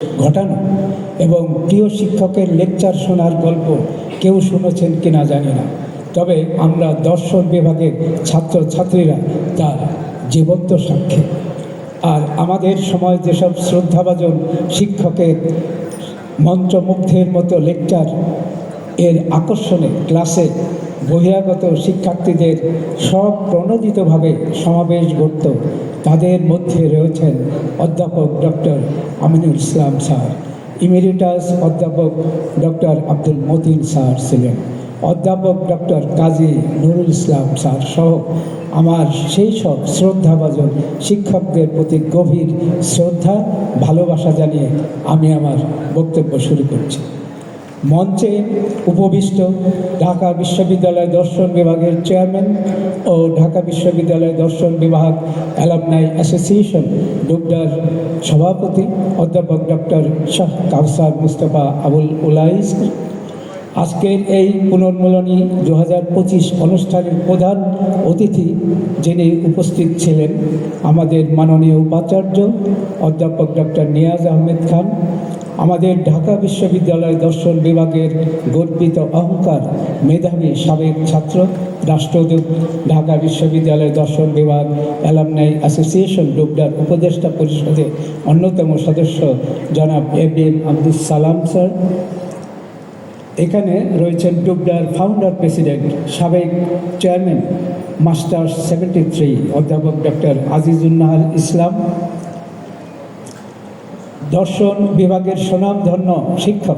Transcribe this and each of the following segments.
ঘটানো। এবং প্রিয় শিক্ষকের লেকচার শোনার গল্প কেউ শুনেছেন কিনা জানি না। তবে আমরা দর্শন বিভাগের ছাত্র ছাত্রীরা তার জীবন্ত সাক্ষী। আর আমাদের সময় যেসব শ্রদ্ধাভাজন শিক্ষকের মন্ত্রমুগ্ধের মতো লেকচার এর আকর্ষণে ক্লাসে বহিরাগত শিক্ষার্থীদের সব প্রণোদিতভাবে সমাবেশ ঘটত তাদের মধ্যে রয়েছেন অধ্যাপক doctor Aminul Islam sir. Emeritus অধ্যাপক ডক্টর আব্দুল মতিন স্যার ছিলেন। অধ্যাপক ডক্টর কাজী নুরুল ইসলাম স্যার সহ আমার সেই সব শ্রদ্ধাভাজন শিক্ষকদের প্রতি গভীর শ্রদ্ধা, ভালোবাসা জানিয়ে আমি আমার বক্তব্য শুরু করছি। মঞ্চে উপবিষ্ট ঢাকা বিশ্ববিদ্যালয় দর্শন বিভাগের চেয়ারম্যান ও ঢাকা বিশ্ববিদ্যালয় দর্শন বিভাগ অ্যালামনাই অ্যাসোসিয়েশন ডুবডার সভাপতি অধ্যাপক ডক্টর শাহ কাউসার মুস্তফা আবুল উলাইস। আজকের এই পুনর্মিলনী দু হাজার পঁচিশ অনুষ্ঠানের প্রধান অতিথি যিনি উপস্থিত ছিলেন আমাদের মাননীয় উপাচার্য অধ্যাপক ডক্টর নিয়াজ আহমেদ খান আমাদের ঢাকা বিশ্ববিদ্যালয় দর্শন বিভাগের গর্বিত অহংকার মেধাবী সাবেক ছাত্র, রাষ্ট্রদূত, ঢাকা বিশ্ববিদ্যালয় দর্শন বিভাগ, অ্যালামনাই অ্যাসোসিয়েশন ডুবডার উপদেষ্টা পরিষদের অন্যতম সদস্য জনাব A M Abdul Salam sir. এখানে রয়েছেন ডুবডার ফাউন্ডার প্রেসিডেন্ট সাবেক চেয়ারম্যান মাস্টার সেভেন্টি থ্রি অধ্যাপক ডক্টর আজিজুন্নাহার ইসলাম। দর্শন বিভাগের সুনামধন্য শিক্ষক,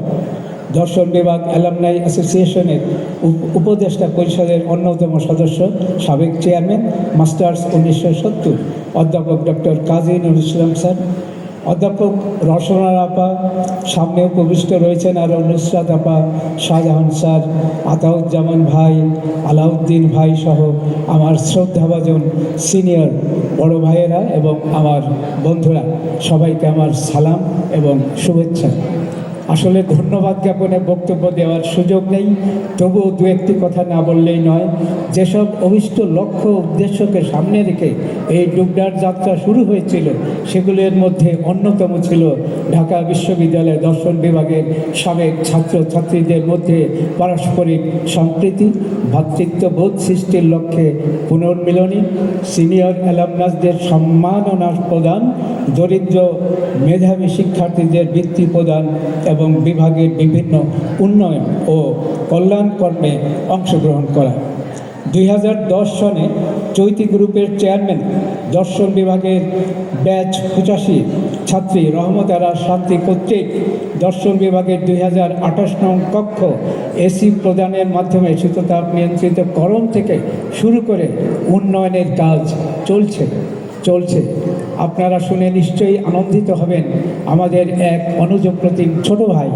দর্শন বিভাগ অ্যালামনাই অ্যাসোসিয়েশনের উপ- উপদেষ্টা পরিষদের অন্যতম সদস্য, সাবেক চেয়ারম্যান, মাস্টার্স উনিশশো সত্তর, অধ্যাপক ডক্টর কাজী নুর ইসলাম স্যার, অধ্যাপক রসনার আপা, সামনে উপবিষ্ট রয়েছেন আরও নুসরাত আপা, শাহজাহান স্যার, আতাউজ্জামান ভাই, আলাউদ্দিন ভাই সহ আমার শ্রদ্ধাভাজন সিনিয়র বড় ভাইয়েরা এবং আমার বন্ধুরা, সবাইকে আমার সালাম এবং শুভেচ্ছা। আসলে ধন্যবাদ জ্ঞাপনে বক্তব্য দেওয়ার সুযোগ নেই, তবুও দু একটি কথা না বললেই নয়, যেসব অভিষ্ট লক্ষ্য উদ্দেশ্যকে সামনে রেখে এই ডুবডার যাত্রা শুরু হয়েছিল, সেগুলির মধ্যে অন্যতম ছিল ঢাকা বিশ্ববিদ্যালয় দর্শন বিভাগের সাবেক ছাত্রছাত্রীদের মধ্যে পারস্পরিক সম্প্রীতি ভ্রাতৃত্ববোধ সৃষ্টির লক্ষ্যে পুনর্মিলনী, সিনিয়র অ্যালামনাসদের সম্মাননা প্রদান, দরিদ্র মেধাবী শিক্ষার্থীদের বৃত্তি প্রদান এবং বিভাগের বিভিন্ন উন্নয়ন ও কল্যাণ কর্মে অংশগ্রহণ করা। দুই হাজার দশ সনে চৈতি গ্রুপের চেয়ারম্যান দর্শন বিভাগের ব্যাচ পঁচাশি ছাত্রী রহমত আরা শান্তি কর্তৃক দর্শন বিভাগের দুই হাজার আঠাশ নং কক্ষ এসি প্রদানের মাধ্যমে শীততাপ নিয়ন্ত্রিত করণ থেকে শুরু করে উন্নয়নের কাজ চলছে চলছে। আপনারা শুনে নিশ্চয়ই আনন্দিত হবেন আমাদের এক অনুযোগ প্রতিম ছোট ভাই।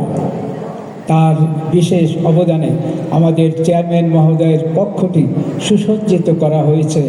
তার বিশেষ অবদানে আমাদের চেয়ারম্যান মহোদয়ের পক্ষটি সুসজ্জিত করা হয়েছে।